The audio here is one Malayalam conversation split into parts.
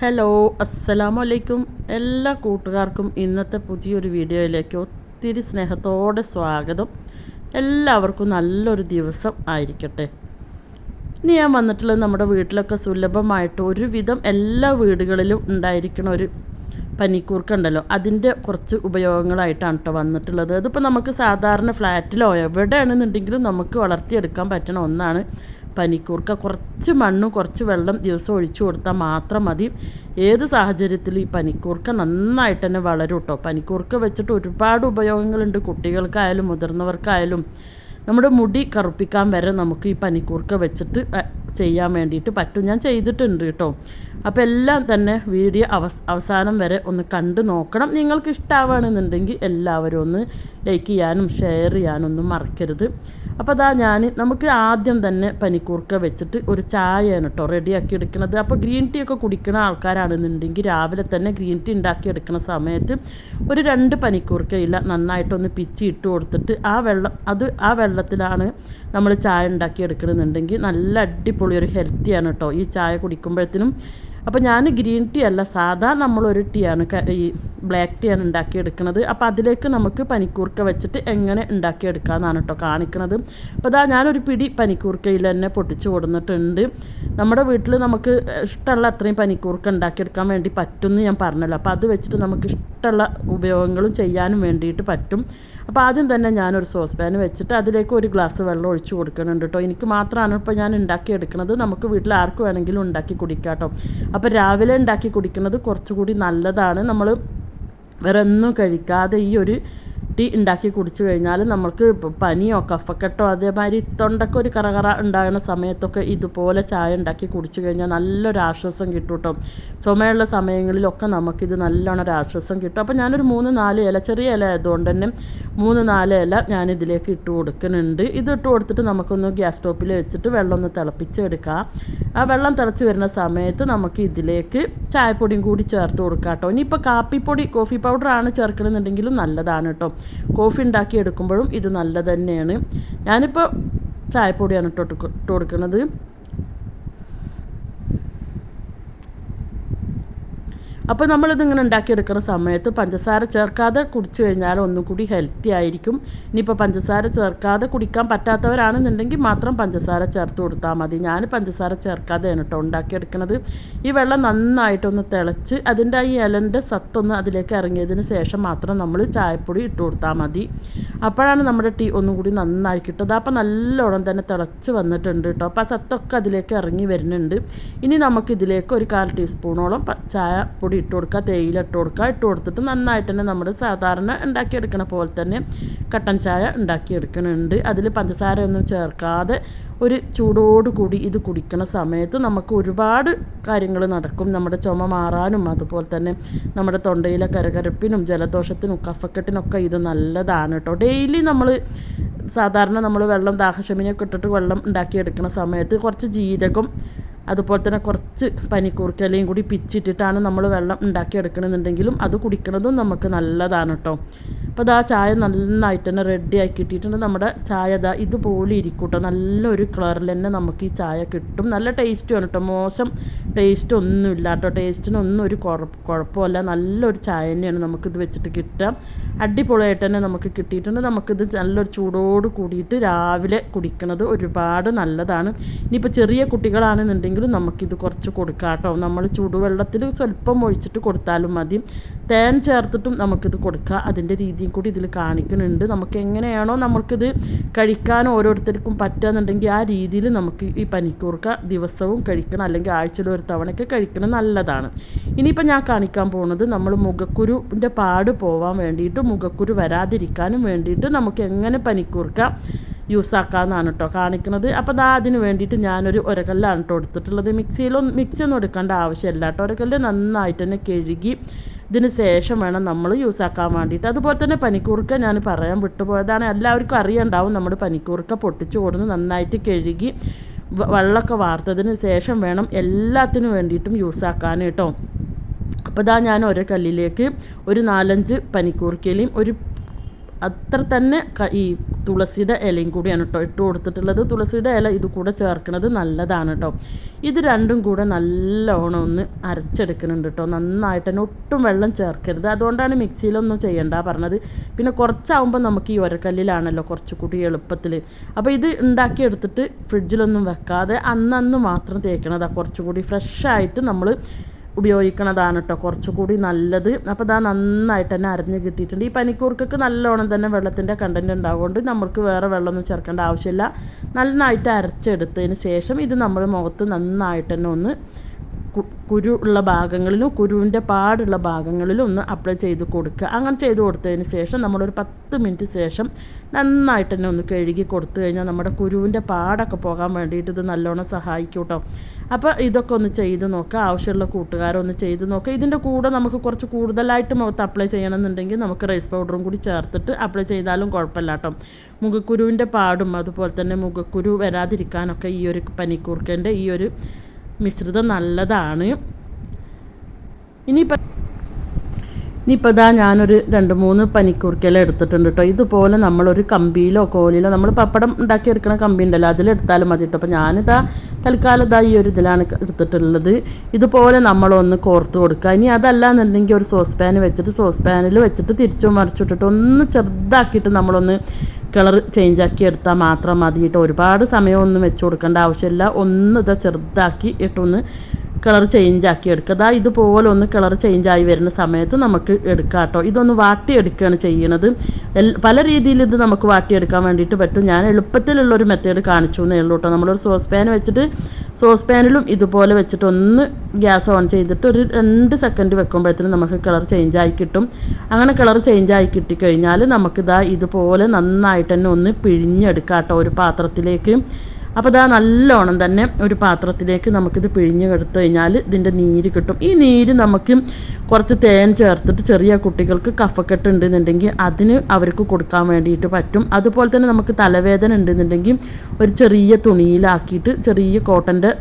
ഹലോ അസ്സലാമു അലൈക്കും എല്ലാ കൂട്ടുകാർക്കും ഇന്നത്തെ പുതിയൊരു വീഡിയോയിലേക്ക് ഒത്തിരി സ്നേഹത്തോടെ സ്വാഗതം. എല്ലാവർക്കും നല്ലൊരു ദിവസം ആയിരിക്കട്ടെ. ഇനി ഞാൻ വന്നിട്ടുള്ളത് നമ്മുടെ വീട്ടിലൊക്കെ സുലഭമായിട്ട് ഒരുവിധം എല്ലാ വീടുകളിലും ഉണ്ടായിരിക്കണ ഒരു പനിക്കൂർക്കുണ്ടല്ലോ. അതിന്റെ കുറച്ച് ഉപയോഗങ്ങളായിട്ടാണ് കേട്ടോ വന്നിട്ടുള്ളത്. അതിപ്പോൾ നമുക്ക് സാധാരണ ഫ്ലാറ്റിലോ എവിടെയാണെന്നുണ്ടെങ്കിലും നമുക്ക് വളർത്തിയെടുക്കാൻ പറ്റണ ഒന്നാണ് പനിക്കൂർക്ക. കുറച്ച് മണ്ണും കുറച്ച് വെള്ളം ദിവസം ഒഴിച്ചു കൊടുത്താൽ മാത്രം മതി. ഏത് സാഹചര്യത്തിലും ഈ പനിക്കൂർക്ക നന്നായിട്ട് തന്നെ വളരും കേട്ടോ പനിക്കൂർക്ക വെച്ചിട്ട് ഒരുപാട് ഉപയോഗങ്ങളുണ്ട്. കുട്ടികൾക്കായാലും മുതിർന്നവർക്കായാലും. നമ്മുടെ മുടി കറുപ്പിക്കാൻ വരെ നമുക്ക് ഈ പനിക്കൂർക്ക വെച്ചിട്ട് ചെയ്യാൻ വേണ്ടിയിട്ട് പറ്റും. ഞാൻ ചെയ്തിട്ടുണ്ട് കേട്ടോ. അപ്പോൾ എല്ലാം തന്നെ വീഡിയോ അവസ് അവസാനം വരെ ഒന്ന് കണ്ടു നോക്കണം. നിങ്ങൾക്ക് ഇഷ്ടമാവുകയാണെന്നുണ്ടെങ്കിൽ എല്ലാവരും ഒന്ന് ലൈക്ക് ചെയ്യാനും ഷെയർ ചെയ്യാനും ഒന്നും മറക്കരുത്. അപ്പോൾ അതാ ഞാൻ നമുക്ക് ആദ്യം തന്നെ പനിക്കൂർക്ക വെച്ചിട്ട് ഒരു ചായയാണ് കേട്ടോ റെഡിയാക്കി എടുക്കുന്നത് അപ്പോൾ ഗ്രീൻ ടീ ഒക്കെ കുടിക്കുന്ന ആൾക്കാരാണെന്നുണ്ടെങ്കിൽ രാവിലെ തന്നെ ഗ്രീൻ ടീ ഉണ്ടാക്കി എടുക്കുന്ന സമയത്ത് ഒരു രണ്ട് പനിക്കൂർക്കയില്ല നന്നായിട്ടൊന്ന് പിച്ചി ഇട്ട് കൊടുത്തിട്ട് ആ വെള്ളം അത് ആ വെള്ളത്തിലാണ് നമ്മൾ ചായ ഉണ്ടാക്കി എടുക്കണമെന്നുണ്ടെങ്കിൽ നല്ല അടിപൊളി ഒരു ഹെൽത്തിയാണ് കേട്ടോ ഈ ചായ കുടിക്കുമ്പോഴത്തേനും. അപ്പോൾ ഞാൻ ഗ്രീൻ ടീ അല്ല സാധാ നമ്മളൊരു ടീ ആണ് ഈ ബ്ലാക്ക് ടീ ആണ് ഉണ്ടാക്കിയെടുക്കുന്നത്. അപ്പോൾ അതിലേക്ക് നമുക്ക് പനിക്കൂർക്ക വെച്ചിട്ട് എങ്ങനെ ഉണ്ടാക്കിയെടുക്കാമെന്നാണ് കേട്ടോ കാണിക്കുന്നത് അപ്പോൾ അതാ ഞാനൊരു പിടി പനിക്കൂർക്കയിൽ തന്നെ പൊട്ടിച്ച് കൊടുത്തിട്ടുണ്ട് നമ്മുടെ വീട്ടിൽ നമുക്ക് ഇഷ്ടമുള്ള അത്രയും പനിക്കൂർക്ക ഉണ്ടാക്കിയെടുക്കാൻ വേണ്ടി പറ്റുമെന്ന് ഞാൻ പറഞ്ഞല്ലോ. അപ്പോൾ അത് വെച്ചിട്ട് നമുക്ക് ഇഷ്ടമുള്ള ഉപയോഗങ്ങളും ചെയ്യാനും വേണ്ടിയിട്ട് പറ്റും. അപ്പോൾ ആദ്യം തന്നെ ഞാനൊരു സോസ് പാൻ വെച്ചിട്ട് അതിലേക്ക് ഒരു ഗ്ലാസ് വെള്ളം ഒഴിച്ചു കൊടുക്കുന്നുണ്ട് കേട്ടോ എനിക്ക് മാത്രമാണ് ഇപ്പോൾ ഞാൻ ഉണ്ടാക്കിയെടുക്കുന്നത് നമുക്ക് വീട്ടിൽ ആർക്ക് വേണമെങ്കിലും ഉണ്ടാക്കി കുടിക്കാം കേട്ടോ അപ്പോൾ രാവിലെ ഉണ്ടാക്കി കുടിക്കുന്നത് കുറച്ചുകൂടി നല്ലതാണ്. നമ്മൾ വേറെ ഒന്നും കഴിക്കാതെ ഈ ഒരു ടീ ഉണ്ടാക്കി കുടിച്ചു കഴിഞ്ഞാൽ നമ്മൾക്ക് പനിയോ കഫക്കെട്ടോ അതേമാതിരി തൊണ്ടൊക്കെ ഒരു കറകറ ഉണ്ടാകുന്ന സമയത്തൊക്കെ ഇതുപോലെ ചായ ഉണ്ടാക്കി കുടിച്ചു കഴിഞ്ഞാൽ നല്ലൊരു ആശ്വാസം കിട്ടും കേട്ടോ ചുമയുള്ള സമയങ്ങളിലൊക്കെ നമുക്കിത് നല്ലോണം ഒരു ആശ്വാസം കിട്ടും. അപ്പോൾ ഞാനൊരു മൂന്ന് നാല് ഇല ചെറിയ ഇല ആയതുകൊണ്ട് തന്നെ മൂന്ന് നാല് ഇല ഞാനിതിലേക്ക് ഇട്ട് കൊടുക്കുന്നുണ്ട്. ഇത് ഇട്ട് കൊടുത്തിട്ട് നമുക്കൊന്ന് ഗ്യാസ് സ്റ്റോപ്പിൽ വെച്ചിട്ട് വെള്ളം ഒന്ന് തിളപ്പിച്ചെടുക്കാം. ആ വെള്ളം തിളച്ച് വരുന്ന സമയത്ത് നമുക്ക് ഇതിലേക്ക് ചായപ്പൊടിയും കൂടി ചേർത്ത് കൊടുക്കാം കേട്ടോ. ഇനിയിപ്പോൾ കാപ്പിപ്പൊടി കോഫി പൗഡറാണ് ചേർക്കണമെന്നുണ്ടെങ്കിലും നല്ലതാണ് കേട്ടോ. കോഫി ഉണ്ടാക്കി എടുക്കുമ്പോഴും ഇത് നല്ലത് തന്നെയാണ്. ഞാനിപ്പോൾ ചായപ്പൊടിയാണ് ഇട്ട് കൊടുക്കുന്നത്. അപ്പോൾ നമ്മളിതിങ്ങനെ ഉണ്ടാക്കിയെടുക്കുന്ന സമയത്ത് പഞ്ചസാര ചേർക്കാതെ കുടിച്ചു കഴിഞ്ഞാൽ ഒന്നും കൂടി ഹെൽത്തി ആയിരിക്കും. ഇനിയിപ്പോൾ പഞ്ചസാര ചേർക്കാതെ കുടിക്കാൻ പറ്റാത്തവരാണെന്നുണ്ടെങ്കിൽ മാത്രം പഞ്ചസാര ചേർത്ത് കൊടുത്താൽ മതി. ഞാൻ പഞ്ചസാര ചേർക്കാതെയാണ് കേട്ടോ ഉണ്ടാക്കിയെടുക്കുന്നത് ഈ വെള്ളം നന്നായിട്ടൊന്ന് തിളച്ച് അതിന്റെ ഈ ഇലന്റെ സത്തൊന്ന് അതിലേക്ക് ഇറങ്ങിയതിന് ശേഷം മാത്രം നമ്മൾ ചായപ്പൊടി ഇട്ട് കൊടുത്താൽ മതി. അപ്പോഴാണ് നമ്മുടെ ടീ ഒന്നും കൂടി നന്നായി കിട്ടുന്നത്. അപ്പോൾ നല്ലോണം തന്നെ തിളച്ച് വന്നിട്ടുണ്ട് കേട്ടോ അപ്പോൾ ആ സത്തൊക്കെ അതിലേക്ക് ഇറങ്ങി വരുന്നുണ്ട്. ഇനി നമുക്കിതിലേക്ക് ഒരു കാൽ ടീസ്പൂണോളം ചായ പൊടി ഇട്ട് കൊടുക്കുക തേയില ഇട്ട് കൊടുക്കുക. ഇട്ട് കൊടുത്തിട്ട് നന്നായിട്ട് തന്നെ നമ്മൾ സാധാരണ ഉണ്ടാക്കിയെടുക്കണ പോലെ തന്നെ കട്ടൻ ചായ ഉണ്ടാക്കിയെടുക്കുന്നുണ്ട് അതിൽ പഞ്ചസാര ഒന്നും ചേർക്കാതെ ഒരു ചൂടോട് കൂടി ഇത് കുടിക്കുന്ന സമയത്ത് നമുക്ക് ഒരുപാട് കാര്യങ്ങൾ നടക്കും. നമ്മുടെ ചുമ മാറാനും അതുപോലെ തന്നെ നമ്മുടെ തൊണ്ടയിലെ കരകരപ്പിനും ജലദോഷത്തിനും കഫക്കെട്ടിനൊക്കെ ഇത് നല്ലതാണ് കേട്ടോ. ഡെയിലി നമ്മൾ സാധാരണ നമ്മൾ വെള്ളം ദാഹശമിനൊക്കെ ഇട്ടിട്ട് വെള്ളം ഉണ്ടാക്കിയെടുക്കുന്ന സമയത്ത് കുറച്ച് ജീരകം അതുപോലെ തന്നെ കുറച്ച് പനിക്കൂർക്കലയും കൂടി പിച്ചിട്ടിട്ടാണ് നമ്മൾ വെള്ളം ഉണ്ടാക്കിയെടുക്കണമെന്നുണ്ടെങ്കിലും അത് കുടിക്കണതും നമുക്ക് നല്ലതാണ് കേട്ടോ. അപ്പോൾ അതാ ചായ നന്നായിട്ട് തന്നെ റെഡി ആക്കി ഇട്ടിട്ടുണ്ട് നമ്മുടെ ചായ ഇതാ ഇതുപോലെ ഇരിക്കും കേട്ടോ. നല്ലൊരു കളറിൽ തന്നെ നമുക്ക് ഈ ചായ കിട്ടും. നല്ല ടേസ്റ്റുമാണ് കേട്ടോ. മോശം ടേസ്റ്റ് ഒന്നും ഇല്ല കേട്ടോ ടേസ്റ്റിനൊന്നും ഒരു കുഴപ്പമില്ല. നല്ലൊരു ചായ തന്നെയാണ് നമുക്കിത് വെച്ചിട്ട് കിട്ടുക. അടിപൊളിയായിട്ട് തന്നെ നമുക്ക് കിട്ടിയിട്ടുണ്ട്. നമുക്കിത് നല്ലൊരു ചൂടോട് കൂടിയിട്ട് രാവിലെ കുടിക്കുന്നത് ഒരുപാട് നല്ലതാണ്. ഇനിയിപ്പോൾ ചെറിയ കുട്ടികളാണെന്നുണ്ടെങ്കിലും നമുക്കിത് കുറച്ച് കൊടുക്കാം കേട്ടോ. നമ്മൾ ചൂടുവെള്ളത്തിൽ സ്വല്പം ഒഴിച്ചിട്ട് കൊടുത്താലും മതി. തേൻ ചേർത്തിട്ടും നമുക്കിത് കൊടുക്കുക അതിന്റെ രീതിയും കൂടി ഇതിൽ കാണിക്കുന്നുണ്ട്. നമുക്ക് എങ്ങനെയാണോ നമുക്കിത് കഴിക്കാൻ ഓരോരുത്തർക്കും പറ്റുകയെന്നുണ്ടെങ്കിൽ ആ രീതിയിൽ നമുക്ക് ഈ പനിക്കൂർക്ക ദിവസവും കഴിക്കണം. അല്ലെങ്കിൽ ആഴ്ചയിൽ ഒരു തവണയൊക്കെ കഴിക്കണം. നല്ലതാണ്. ഇനിയിപ്പോൾ ഞാൻ കാണിക്കാൻ പോകുന്നത് നമ്മൾ മുഖക്കുരുവിന്റെ പാട് പോവാൻ വേണ്ടിയിട്ട് മുഖക്കുരു വരാതിരിക്കാനും വേണ്ടിയിട്ട് നമുക്ക് എങ്ങനെ പനിക്കൂർക്ക യൂസ് ആക്കാമെന്നാണ് കേട്ടോ കാണിക്കുന്നത്. അപ്പോൾ ദാ അതിന് വേണ്ടിയിട്ട് ഞാനൊരു ഒരകല്ലാണ് കേട്ടോ എടുത്തിട്ടുള്ളത്. മിക്സിയിലൊന്നും മിക്സി ഒന്നും എടുക്കേണ്ട ആവശ്യമില്ല കേട്ടോ ഒരകല്ല് നന്നായിട്ട് തന്നെ കഴുകി ഇതിന് ശേഷം വേണം നമ്മൾ യൂസ് ആക്കാൻ വേണ്ടിയിട്ട്. അതുപോലെ തന്നെ പനിക്കൂർക്ക ഞാൻ പറയാൻ വിട്ടുപോയതാണ്. എല്ലാവർക്കും അറിയണ്ടാവും നമ്മൾ പനിക്കൂർക്ക പൊട്ടിച്ചു കൊടുന്ന് നന്നായിട്ട് കഴുകി വെള്ളമൊക്കെ വാർത്തതിന് ശേഷം വേണം എല്ലാത്തിനും വേണ്ടിയിട്ടും യൂസ് ആക്കാൻ കേട്ടോ അപ്പോൾ ഇതാ ഞാൻ ഓരോ കല്ലിലേക്ക് ഒരു നാലഞ്ച് പനിക്കൂർക്കയിലും ഒരു അത്ര തന്നെ ഈ തുളസിയുടെ ഇലയും കൂടിയാണ് കേട്ടോ ഇട്ട് കൊടുത്തിട്ടുള്ളത്. തുളസിയുടെ ഇല ഇത് കൂടെ ചേർക്കുന്നത് നല്ലതാണ് കേട്ടോ ഇത് രണ്ടും കൂടെ നല്ലോണം ഒന്ന് അരച്ചെടുക്കുന്നുണ്ട് കേട്ടോ നന്നായിട്ട് തന്നെ ഒട്ടും വെള്ളം ചേർക്കരുത്. അതുകൊണ്ടാണ് മിക്സിയിലൊന്നും ചെയ്യണ്ട പറഞ്ഞത്. പിന്നെ കുറച്ചാവുമ്പോൾ നമുക്ക് ഈ ഒരക്കല്ലിലാണല്ലോ കുറച്ച് കൂടി എളുപ്പത്തിൽ അപ്പോൾ ഇത് ഉണ്ടാക്കിയെടുത്തിട്ട് ഫ്രിഡ്ജിലൊന്നും വെക്കാതെ അന്നന്ന് മാത്രം തേക്കണതാണ് കുറച്ചുകൂടി ഫ്രഷായിട്ട് നമ്മൾ ഉപയോഗിക്കണതാണ് കേട്ടോ കുറച്ചുകൂടി നല്ലത്. അപ്പോൾ ഇതാ നന്നായിട്ട് തന്നെ അരഞ്ഞ് കിട്ടിയിട്ടുണ്ട്. ഈ പനിക്കൂർക്കൊക്കെ നല്ലോണം തന്നെ വെള്ളത്തിന്റെ കണ്ടന്റ് ഉണ്ടാവുകൊണ്ട് നമുക്ക് വേറെ വെള്ളമൊന്നും ചേർക്കേണ്ട ആവശ്യമില്ല. നന്നായിട്ട് അരച്ചെടുത്തതിന് ശേഷം ഇത് നമ്മൾ മുഖത്ത് നന്നായിട്ട് തന്നെ ഒന്ന് കുരു ഉള്ള ഭാഗങ്ങളിലും കുരുവിന്റെ പാടുള്ള ഭാഗങ്ങളിലും ഒന്ന് അപ്ലൈ ചെയ്ത് കൊടുക്കുക. അങ്ങനെ ചെയ്ത് കൊടുത്തതിന് ശേഷം നമ്മളൊരു പത്ത് മിനിറ്റ് ശേഷം നന്നായിട്ട് തന്നെ ഒന്ന് കഴുകി കൊടുത്തു കഴിഞ്ഞാൽ നമ്മുടെ കുരുവിന്റെ പാടൊക്കെ പോകാൻ വേണ്ടിയിട്ട് ഇത് നല്ലോണം സഹായിക്കും കേട്ടോ അപ്പോൾ ഇതൊക്കെ ഒന്ന് ചെയ്ത് നോക്കുക. ആവശ്യമുള്ള കൂട്ടുകാരൊന്ന് ചെയ്ത് നോക്കുക. ഇതിന്റെ കൂടെ നമുക്ക് കുറച്ച് കൂടുതലായിട്ട് മുഖത്ത് അപ്ലൈ ചെയ്യണമെന്നുണ്ടെങ്കിൽ നമുക്ക് റൈസ് പൗഡറും കൂടി ചേർത്തിട്ട് അപ്ലൈ ചെയ്താലും കുഴപ്പമില്ല കേട്ടോ മുഖക്കുരുവിന്റെ പാടും അതുപോലെ തന്നെ മുഖക്കുരു വരാതിരിക്കാനൊക്കെ ഈ ഒരു പനിക്കൂർക്കന്റെ ഈ ഒരു മിശ്രിതം നല്ലതാണ്. ഇനിയിപ്പോൾ ഇനിയിപ്പോൾ ഇതാ ഞാനൊരു രണ്ട് മൂന്ന് പനിക്കൂർക്കല എടുത്തിട്ടുണ്ട് കേട്ടോ ഇതുപോലെ നമ്മളൊരു കമ്പിയിലോ കോലിലോ നമ്മൾ പപ്പടം ഉണ്ടാക്കിയെടുക്കണ കമ്പി ഉണ്ടല്ലോ അതിലെടുത്താലും മതി കേട്ടോ അപ്പോൾ ഞാനിതാ തൽക്കാലം ഇതാ ഈ ഒരു ഇതിലാണ് എടുത്തിട്ടുള്ളത്. ഇതുപോലെ നമ്മളൊന്ന് കോർത്ത് കൊടുക്കുക ഇനി അതല്ല എന്നുണ്ടെങ്കിൽ ഒരു സോസ് പാൻ വെച്ചിട്ട് സോസ് പാനിൽ വെച്ചിട്ട് തിരിച്ചു മറിച്ചിട്ടിട്ട് ഒന്ന് ചെറുതാക്കിയിട്ട് നമ്മളൊന്ന് കളർ ചേഞ്ച് ആക്കി എടുത്താൽ മാത്രം മതി കേട്ടോ ഒരുപാട് സമയമൊന്നും വെച്ച് കൊടുക്കേണ്ട ആവശ്യമില്ല ഒന്ന് ഇതാ ചെറുതാക്കി ഇട്ടൊന്ന് കളർ ചേഞ്ച് ആക്കി എടുക്കുക. അതാ ഇതുപോലെ ഒന്ന് കളർ ചേഞ്ച് ആയി വരുന്ന സമയത്ത് നമുക്ക് എടുക്കാം കേട്ടോ. ഇതൊന്ന് വാട്ടിയെടുക്കുകയാണ് ചെയ്യണത് പല രീതിയിൽ ഇത് നമുക്ക് വാട്ടിയെടുക്കാൻ വേണ്ടിയിട്ട് പറ്റും. ഞാൻ എളുപ്പത്തിലുള്ള ഒരു മെത്തേഡ് കാണിച്ചു എന്നേ ഉള്ളൂ കേട്ടോ. നമ്മളൊരു സോസ് പാൻ വെച്ചിട്ട് സോസ് പാനിലും ഇതുപോലെ വെച്ചിട്ട് ഒന്ന് ഗ്യാസ് ഓൺ ചെയ്തിട്ട് ഒരു രണ്ട് സെക്കൻഡ് വെക്കുമ്പോഴത്തേനും നമുക്ക് കളർ ചേഞ്ച് ആയി കിട്ടും. അങ്ങനെ കളർ ചേഞ്ച് ആയി കിട്ടിക്കഴിഞ്ഞാൽ നമുക്കിതാ ഇതുപോലെ നന്നായിട്ട് തന്നെ ഒന്ന് പിഴിഞ്ഞെടുക്കാം കേട്ടോ ഒരു പാത്രത്തിലേക്ക്. അപ്പോൾ ഇതാ നല്ലോണം തന്നെ ഒരു പാത്രത്തിലേക്ക് നമുക്കിത് പിഴിഞ്ഞു എടുത്തു കഴിഞ്ഞാൽ ഇതിന്റെ നീര് കിട്ടും. ഈ നീര് നമുക്ക് കുറച്ച് തേൻ ചേർത്തിട്ട് ചെറിയ കുട്ടികൾക്ക് കഫക്കെട്ട് ഉണ്ടെന്നുണ്ടെങ്കിൽ അതിന് അവർക്ക് കൊടുക്കാൻ വേണ്ടിയിട്ട് പറ്റും. അതുപോലെ തന്നെ നമുക്ക് തലവേദന ഉണ്ടെന്നുണ്ടെങ്കിൽ ഒരു ചെറിയ തുണിയിലാക്കിയിട്ട് ചെറിയ കോട്ടന്റെ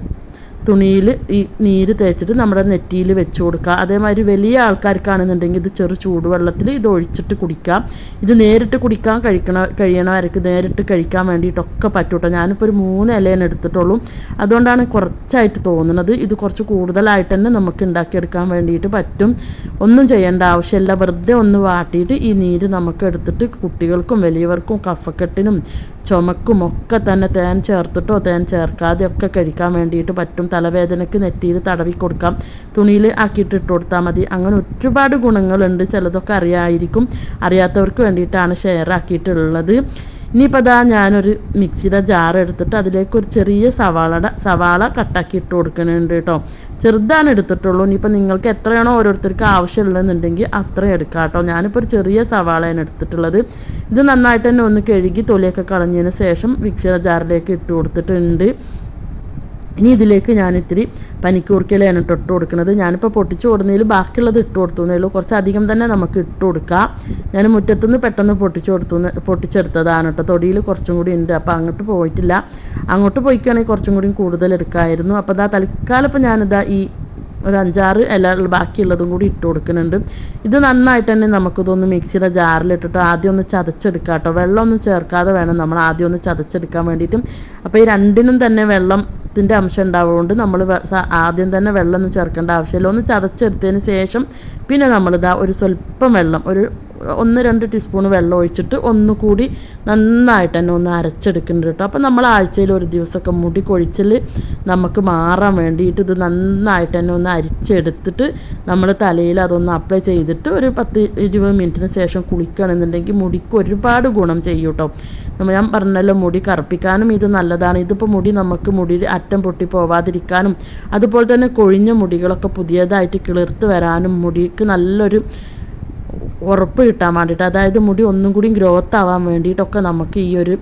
തുണിയിൽ ഈ നീര് തേച്ചിട്ട് നമ്മുടെ നെറ്റിയിൽ വെച്ച് കൊടുക്കുക. അതേമാതിരി വലിയ ആൾക്കാർക്കാണെന്നുണ്ടെങ്കിൽ ഇത് ചെറു ചൂടുവെള്ളത്തിൽ ഇത് ഒഴിച്ചിട്ട് കുടിക്കാം. ഇത് നേരിട്ട് കുടിക്കാൻ കഴിക്കണ കഴിയണവർക്ക് നേരിട്ട് കഴിക്കാൻ വേണ്ടിയിട്ടൊക്കെ പറ്റൂട്ടോ ഞാനിപ്പോൾ ഒരു മൂന്ന് ഇലയാണ് എടുത്തിട്ടുള്ളൂ. അതുകൊണ്ടാണ് കുറച്ചായിട്ട് തോന്നുന്നത് ഇത് കുറച്ച് കൂടുതലായിട്ട് തന്നെ നമുക്ക് ഉണ്ടാക്കിയെടുക്കാൻ വേണ്ടിയിട്ട് പറ്റും. ഒന്നും ചെയ്യേണ്ട ആവശ്യമില്ല. വെറുതെ ഒന്ന് വാട്ടിയിട്ട് ഈ നീര് നമുക്ക് എടുത്തിട്ട് കുട്ടികൾക്കും വലിയവർക്കും കഫക്കെട്ടിനും ചുമക്കും ഒക്കെ തന്നെ തേൻ ചേർത്തിട്ടോ തേൻ ചേർക്കാതെയൊക്കെ കഴിക്കാൻ വേണ്ടിയിട്ട് പറ്റും. തലവേദനയ്ക്ക് നെറ്റിയിൽ തടവി കൊടുക്കാം. തുണിയിൽ ആക്കിയിട്ട് ഇട്ട് കൊടുത്താൽ മതി. അങ്ങനെ ഒരുപാട് ഗുണങ്ങളുണ്ട്. ചിലതൊക്കെ അറിയായിരിക്കും. അറിയാത്തവർക്ക് വേണ്ടിയിട്ടാണ് ഷെയർ ആക്കിയിട്ടുള്ളത്. ഇനിയിപ്പോൾ അതാ ഞാനൊരു മിക്സിയുടെ ജാർ എടുത്തിട്ട് അതിലേക്ക് ഒരു ചെറിയ സവാളയുടെ സവാള കട്ടാക്കി ഇട്ട് കൊടുക്കുന്നുണ്ട് കേട്ടോ. ചെറുതാണ് എടുത്തിട്ടുള്ളൂ. ഇനിയിപ്പോൾ നിങ്ങൾക്ക് എത്രയാണോ ഓരോരുത്തർക്ക് ആവശ്യമുള്ളതെന്നുണ്ടെങ്കിൽ അത്രയും എടുക്കാം കേട്ടോ. ഞാനിപ്പോൾ ഒരു ചെറിയ സവാളയാണ് എടുത്തിട്ടുള്ളത്. ഇത് നന്നായിട്ട് തന്നെ ഒന്ന് കഴുകി തൊലിയൊക്കെ കളഞ്ഞതിന് ശേഷം മിക്സിയുടെ ജാറിലേക്ക് ഇട്ട് കൊടുത്തിട്ടുണ്ട്. ഇനി ഇതിലേക്ക് ഞാൻ ഇത്തിരി പനിക്കൂർക്കയിലാണ് ഇട്ട് കൊടുക്കുന്നത്. ഞാനിപ്പോൾ പൊട്ടിച്ചു കൊടുക്കുന്നതിൽ ബാക്കിയുള്ളത് ഇട്ട് കൊടുത്തുന്നേ ഉള്ളൂ. കുറച്ച് അധികം തന്നെ നമുക്ക് ഇട്ട് കൊടുക്കാം. ഞാൻ മുറ്റത്തുനിന്ന് പെട്ടെന്ന് പൊട്ടിച്ചു കൊടുത്തു പൊട്ടിച്ചെടുത്തതാണ് കേട്ടോ. തൊടിയിൽ കുറച്ചും കൂടി ഉണ്ട്. അപ്പോൾ അങ്ങോട്ട് പോയിട്ടില്ല. അങ്ങോട്ട് പോയിക്കുകയാണെങ്കിൽ കുറച്ചും കൂടി കൂടുതൽ എടുക്കായിരുന്നു. അപ്പോൾ അതാ തൽക്കാലം ഇപ്പോൾ ഞാനിതാ ഈ ഒരു അഞ്ചാറ് ഇല ബാക്കിയുള്ളതും കൂടി ഇട്ട് കൊടുക്കുന്നുണ്ട്. ഇത് നന്നായിട്ട് തന്നെ നമുക്കിതൊന്ന് മിക്സിയുടെ ജാറിലിട്ടിട്ട് ആദ്യം ഒന്ന് ചതച്ചെടുക്കാം കേട്ടോ വെള്ളമൊന്നും ചേർക്കാതെ വേണം നമ്മൾ ആദ്യം ഒന്ന് ചതച്ചെടുക്കാൻ വേണ്ടിയിട്ടും. അപ്പോൾ ഈ രണ്ടിനും തന്നെ വെള്ളത്തിന്റെ അംശം ഉണ്ടാവുകൊണ്ട് നമ്മൾ ആദ്യം തന്നെ വെള്ളമൊന്നും ചേർക്കേണ്ട ആവശ്യമില്ല. ഒന്ന് ചതച്ചെടുത്തതിന് ശേഷം പിന്നെ നമ്മളിതാ ഒരു സ്വല്പം വെള്ളം ഒരു ഒന്ന് രണ്ട് ടീസ്പൂൺ വെള്ളം ഒഴിച്ചിട്ട് ഒന്നുകൂടി നന്നായിട്ട് തന്നെ ഒന്ന് അരച്ചെടുക്കുന്നുണ്ട് കേട്ടോ. അപ്പോൾ നമ്മൾ ആഴ്ചയിൽ ഒരു ദിവസമൊക്കെ മുടി കൊഴിച്ചിൽ നമുക്ക് മാറാൻ വേണ്ടിയിട്ട് ഇത് നന്നായിട്ട് തന്നെ ഒന്ന് അരിച്ചെടുത്തിട്ട് നമ്മൾ തലയിൽ അതൊന്ന് അപ്ലൈ ചെയ്തിട്ട് ഒരു പത്ത് ഇരുപത് മിനിറ്റിന് ശേഷം കുളിക്കുകയാണെന്നുണ്ടെങ്കിൽ മുടിക്ക് ഒരുപാട് ഗുണം ചെയ്യും കേട്ടോ. ഞാൻ പറഞ്ഞല്ലോ മുടി കറുപ്പിക്കാനും ഇത് നല്ലതാണ്. ഇതിപ്പോൾ മുടി നമുക്ക് മുടി അറ്റം പൊട്ടി പോവാതിരിക്കാനും അതുപോലെ തന്നെ കൊഴിഞ്ഞ മുടികളൊക്കെ പുതിയതായിട്ട് കിളിർത്ത് വരാനും മുടിക്ക് നല്ലൊരു ഉറപ്പ് കിട്ടാൻ വേണ്ടിയിട്ട് അതായത് മുടി ഒന്നും കൂടി ഗ്രോത്ത് ആവാൻ വേണ്ടിയിട്ടൊക്കെ നമുക്ക് ഈ ഒരു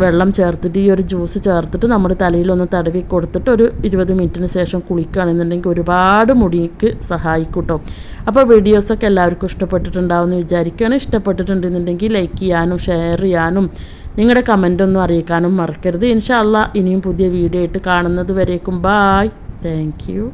വെള്ളം ചേർത്തിട്ട് ഈ ഒരു ജ്യൂസ് ചേർത്തിട്ട് നമ്മുടെ തലയിലൊന്ന് തടവി കൊടുത്തിട്ട് ഒരു ഇരുപത് മിനിറ്റിന് ശേഷം കുളിക്കുകയാണെന്നുണ്ടെങ്കിൽ ഒരുപാട് മുടിക്ക് സഹായിക്കും കേട്ടോ അപ്പോൾ വീഡിയോസൊക്കെ എല്ലാവർക്കും ഇഷ്ടപ്പെട്ടിട്ടുണ്ടാവുമെന്ന് വിചാരിക്കുകയാണ്. ഇഷ്ടപ്പെട്ടിട്ടുണ്ടെന്നുണ്ടെങ്കിൽ ലൈക്ക് ചെയ്യാനും ഷെയർ ചെയ്യാനും നിങ്ങളുടെ കമന്റൊന്നും അറിയിക്കാനും മറക്കരുത്. ഇൻഷാല്ല ഇനിയും പുതിയ വീഡിയോ ആയിട്ട് കാണുന്നത് വരേക്കും. Bye thank